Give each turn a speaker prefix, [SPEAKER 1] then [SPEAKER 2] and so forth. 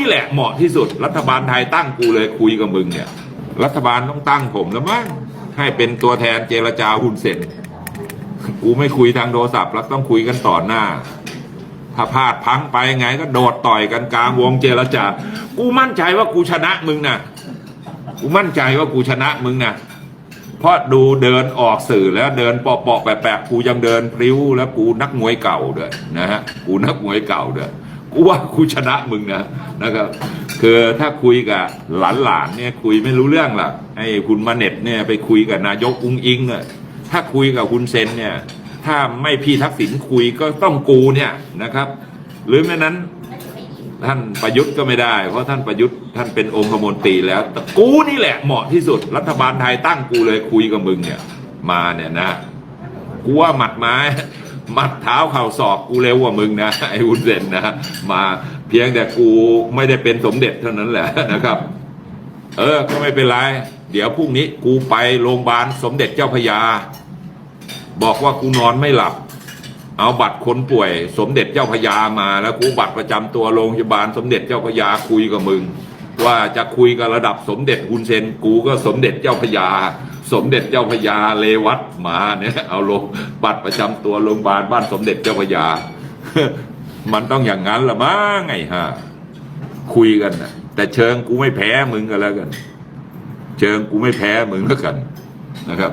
[SPEAKER 1] นี่แหละเหมาะที่สุด รัฐบาลไทยตั้งกูเลยคุยกับมึงเนี่ย รัฐบาลต้องตั้งผมแล้วมั้งให้เป็นตัวแทนเจรจาหุ้นเซ็นกูไม่คุยทางโทรศัพท์แล้วต้องคุยกันต่อหน้า ถ้าพลาดพังไปไงก็โดดต่อยกันกลางวงเจรจา กูมั่นใจว่ากูชนะมึงนะกูมั่นใจว่ากูชนะมึงนะเพราะดูเดินออกสื่อแล้วเดินเปาะๆแปะๆกูยังเดินพลิ้วแล้วกูนักมวยเก่าด้วยนะฮะกูนักมวยเก่าด้วย กูว่ากูชนะมึงนะนะครับ คือถ้าคุยกับหลานๆเนี่ยคุยไม่รู้เรื่องหรอกไอ้คุณมาเน็ตเนี่ยไปคุยกับนายกอุ้งอิงอะถ้าคุยกับคุณเซนเนี่ย ถ้าไม่พี่ทักษิณคุยก็ต้องกูเนี่ยนะครับ หรือไม่นั้นท่านประยุทธ์ก็ไม่ได้ เพราะท่านประยุทธ์ท่านเป็นองคมนตรีแล้วแต่กูนี่แหละเหมาะที่สุด รัฐบาลไทยตั้งกูเลยคุยกับมึงเนี่ย มาเนี่ยนะกูว่าหมัดไม้ มัดเท้าเข่าศอกกูเร็วกว่ามึงนะไอ้วุ้นเส้นนะมาเพียงแต่กูไม่ได้เป็นสมเด็จเท่านั้นแหละนะครับ เออก็ไม่เป็นไร เดี๋ยวพรุ่งนี้กูไปโรงพยาบาลสมเด็จเจ้าพยา บอกว่ากูนอนไม่หลับ เอาบัตรคนป่วย สมเด็จเจ้าพยามาแล้วกูบัตรประจำตัวโรงพยาบาลสมเด็จเจ้าพยาคุยกับมึงว่าจะคุยกับระดับสมเด็จฮุนเซนกูก็สมเด็จเจ้าพยา สมเด็จเจ้าพยาเลวัตมาเนี่ยเอาลงบัตรประจำตัวโรงพยาบาลบ้านสมเด็จเจ้าพยา มันต้องอย่างนั้นละมั้งไงฮะคุยกันนะแต่เชิงกูไม่แพ้มึงกันแล้วกัน เชิงกูไม่แพ้มึงแล้วกันนะครับ